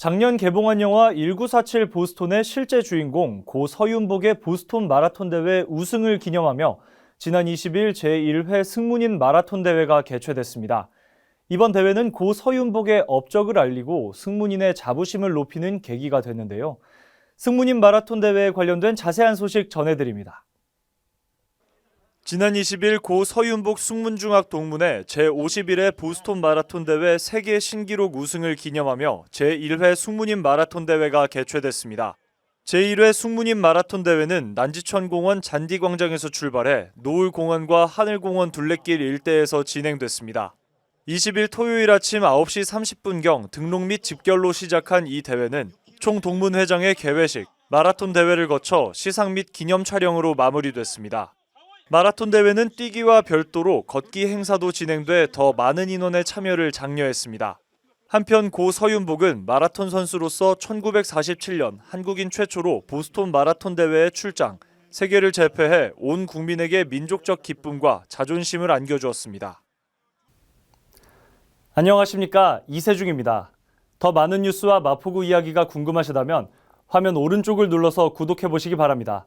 작년 개봉한 영화 1947 보스톤의 실제 주인공 고 서윤복의 보스톤 마라톤 대회 우승을 기념하며 지난 20일 제1회 승문인 마라톤 대회가 개최됐습니다. 이번 대회는 고 서윤복의 업적을 알리고 승문인의 자부심을 높이는 계기가 됐는데요. 승문인 마라톤 대회에 관련된 자세한 소식 전해드립니다. 지난 20일 고 서윤복 숙문중학 동문회 제51회 보스톤 마라톤 대회 세계 신기록 우승을 기념하며 제1회 숙문인 마라톤 대회가 개최됐습니다. 제1회 숙문인 마라톤 대회는 난지천 공원 잔디 광장에서 출발해 노을 공원과 하늘 공원 둘레길 일대에서 진행됐습니다. 20일 토요일 아침 9시 30분경 등록 및 집결로 시작한 이 대회는 총 동문회장의 개회식, 마라톤 대회를 거쳐 시상 및 기념 촬영으로 마무리됐습니다. 마라톤 대회는 뛰기와 별도로 걷기 행사도 진행돼 더 많은 인원의 참여를 장려했습니다. 한편 고 서윤복은 마라톤 선수로서 1947년 한국인 최초로 보스톤 마라톤 대회에 출장, 세계를 제패해 온 국민에게 민족적 기쁨과 자존심을 안겨주었습니다. 안녕하십니까 이세중입니다. 더 많은 뉴스와 마포구 이야기가 궁금하시다면 화면 오른쪽을 눌러서 구독해 보시기 바랍니다.